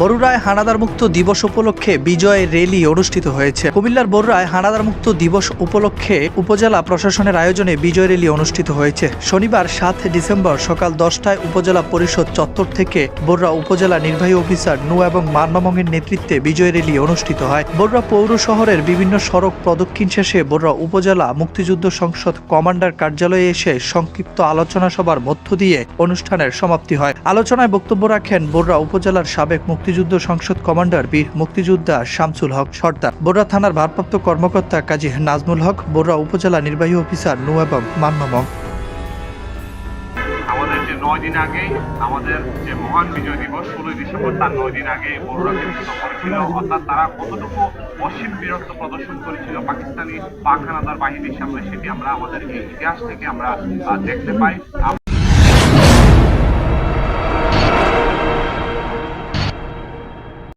বরুড়ায় হানাদার মুক্ত দিবস উপলক্ষে বিজয় র্যালি অনুষ্ঠিত হয়েছে। কুমিল্লার বরুড়ায় হানাদার মুক্ত দিবস উপলক্ষে উপজেলা প্রশাসনের আয়োজনে বিজয় র্যালি অনুষ্ঠিত হয়েছে। শনিবার সাত ডিসেম্বর সকাল দশটায় উপজেলা পরিষদ চত্বর থেকে বরুড়া উপজেলা নির্বাহী অফিসার নু এবং মান্নামঙ্গের নেতৃত্বে বিজয় র্যালি অনুষ্ঠিত হয়। বরুড়া পৌর শহরের বিভিন্ন সড়ক প্রদক্ষিণ শেষে বরুড়া উপজেলা মুক্তিযুদ্ধ সংসদ কমান্ডার কার্যালয়ে এসে সংক্ষিপ্ত আলোচনা সভার মধ্য দিয়ে অনুষ্ঠানের সমাপ্তি হয়। আলোচনায় বক্তব্য রাখেন বরুড়া উপজেলার সাবেক মুক্তিযুদ্ধ সংসদ কমান্ডার বীর মুক্তিযোদ্ধা শামসুল হক সর্দার। বরুড়া থানার ভারপ্রাপ্ত কর্মকর্তা কাজী নাজমুল হক বরুড়া উপজেলা নির্বাহী অফিসার নু এবং মান্নামং আমাদের যে নয় দিন আগে, আমাদের যে মহান বিজয় দিবস, ষোলোই ডিসেম্বর, তার নয় দিন আগে অর্থাৎ তারা কতটুকু অসীম বীরত্ব প্রদর্শন করেছিল পাকিস্তানি পাক হানাদার বাহিনীর সামনে, সেটি আমরা আমাদের এই ইতিহাস থেকে আমরা দেখতে পাই।